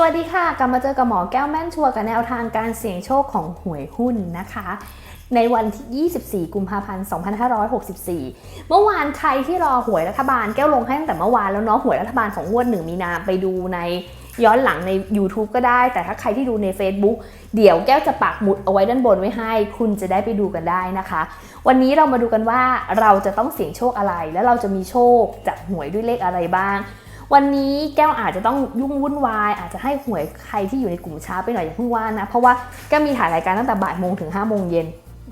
สวัสดีค่ะ กลับมาเจอกับหมอแก้วแม่นชัวร์กับแนวทางการเสี่ยงโชคของหวยหุ้นนะคะ ในวันที่ 24 กุมภาพันธ์ 2564 เมื่อวานใครที่รอหวยรัฐบาลแก้วลงให้ตั้งแต่เมื่อวานแล้วเนาะหวยรัฐบาลของงวดหนึ่งมีนาไปดูในย้อนหลังใน YouTube ก็ได้ แต่ถ้าใครที่ดูใน Facebook เดี๋ยวแก้วจะปักหมุดเอาไว้ด้านบนไว้ให้ คุณจะได้ไปดูกันได้นะคะ วันนี้เรามาดูกันว่าเราจะต้องเสี่ยงโชคอะไร และเราจะมีโชคจากหวยด้วยเลขอะไรบ้าง วันนี้แก้วอาจจะต้องยุ่งวุ่นวาย อาจจะให้หวยใครที่อยู่ในกลุ่มเช้าไปหน่อยอย่าเพิ่งว่านะ เพราะว่าแก้วมีถ่ายรายการตั้งแต่บ่ายโมงถึง5้าโมงเย็น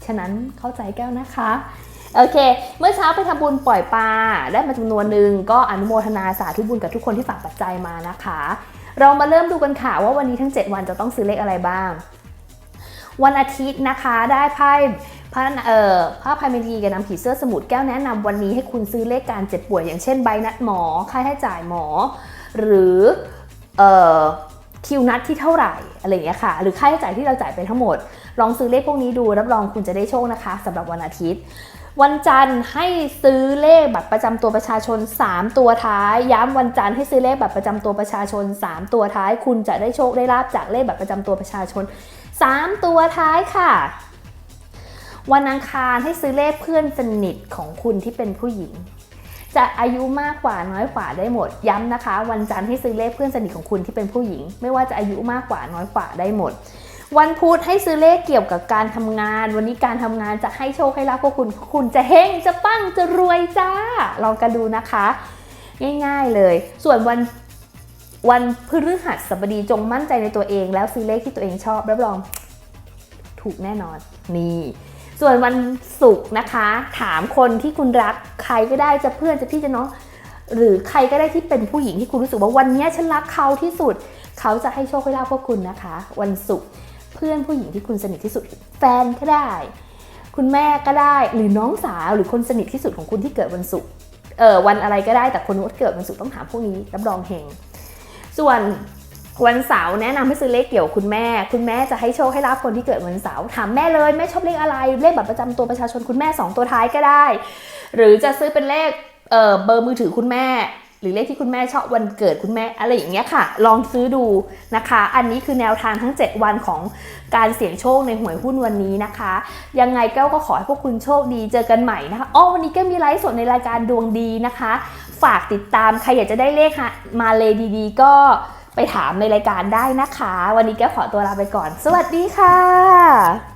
ฉะนั้นเข้าใจแก้วนะคะโอเค เมื่อเช้าไปทำบุญปล่อยปลาได้มาจำนวนหนึ่งก็อนุโมทนาสาธุบุญกับทุกคนที่ฝากปัจจัยมานะคะ เรามาเริ่มดูกันค่ะว่าวันนี้ทั้ง 7 วันจะต้องซื้อเลขอะไรบ้าง วันอาทิตย์นะคะได้ไพ่ พระเอ่อพระพายเมธีกับนำผีเสื้อสมุทรแก้วแนะนำวันนี้ให้คุณซื้อเลขการเจ็บป่วยอย่างเช่นใบนัดหมอ ค่าใช้จ่ายหมอ หรือเอ่อคิวนัดที่เท่าไหร่อะไรอย่างเงี้ยค่ะ หรือค่าใช้จ่ายที่เราจ่ายไปทั้งหมด ลองซื้อเลขพวกนี้ดูรับรองคุณจะได้โชคนะคะสำหรับวันอาทิตย์ วันจันทร์ให้ซื้อเลขบัตรประจำตัวประชาชน 3 ตัวท้าย ย้ำวันจันทร์ให้ซื้อเลขบัตรประจำตัวประชาชน 3 ตัวท้าย คุณจะได้โชคได้ลาบจากเลขบัตรประจำตัวประชาชน 3 ตัวท้ายค่ะ วันอังคารให้ซื้อเลขเพื่อนสนิทของคุณที่เป็นผู้หญิง จะอายุมากกว่าน้อยกว่าได้หมด ย้ำนะคะ วันจันทร์ให้ซื้อเลขเพื่อนสนิทของคุณที่เป็นผู้หญิง ไม่ว่าจะอายุมากกว่าน้อยกว่าได้หมด วันพุธให้ซื้อเลขเกี่ยวกับการทำงาน วันนี้การทำงานจะให้โชคให้ลาภพวกคุณคุณจะเฮงจะปั้งจะรวยจ้าลองกันดูนะคะ ง่ายๆเลย ส่วนวันวันพฤหัสบดีจงมั่นใจในตัวเอง แล้วซื้อเลขที่ตัวเองชอบรับรอง ถูกแน่นอนนี่ ส่วนวันศุกร์นะคะ ถามคนที่คุณรักใครก็ได้จะเพื่อนจะพี่จะน้องหรือใครก็ได้ที่เป็นผู้หญิงที่คุณรู้สึกว่าวันนี้ฉันรักเขาที่สุด เขาจะให้โชคให้ลาภพวกคุณนะคะ วันศุกร์เพื่อนผู้หญิงที่คุณสนิทที่สุด แฟนก็ได้ คุณแม่ก็ได้หรือน้องสาวหรือคนสนิทที่สุดของคุณที่เกิดวันศุกร์เออวันอะไรก็ได้แต่คนที่เกิดวันศุกร์ต้องถามพวกนี้รับรองเฮงส่วน วันเสาร์แนะนำให้ซื้อเลขเกี่ยวคุณแม่ คุณแม่จะให้โชคให้ลาภคนที่เกิดวันเสาร์ถามแม่เลยแม่ชอบเลขอะไรเลขบัตรประจำตัวประชาชนคุณแม่สองตัวท้ายก็ได้ หรือจะซื้อเป็นเลขเออเบอร์มือถือคุณแม่ หรือเลขที่คุณแม่ชอบวันเกิดคุณแม่อะไรอย่างเงี้ยค่ะ ลองซื้อดูนะคะ อันนี้คือแนวทางทั้ง 7 วันของการเสี่ยงโชคในหวยหุ้นวันนี้นะคะ ยังไงแก้วก็ขอให้พวกคุณโชคดีเจอกันใหม่นะคะอ๋อวันนี้ก็มีไลฟ์สดในรายการดวงดีนะคะ ฝากติดตามใครอยากจะได้เลขฮะมาเลยดีๆ ก็ ไปถามในรายการได้นะคะ วันนี้แก้วขอตัวลาไปก่อน สวัสดีค่ะ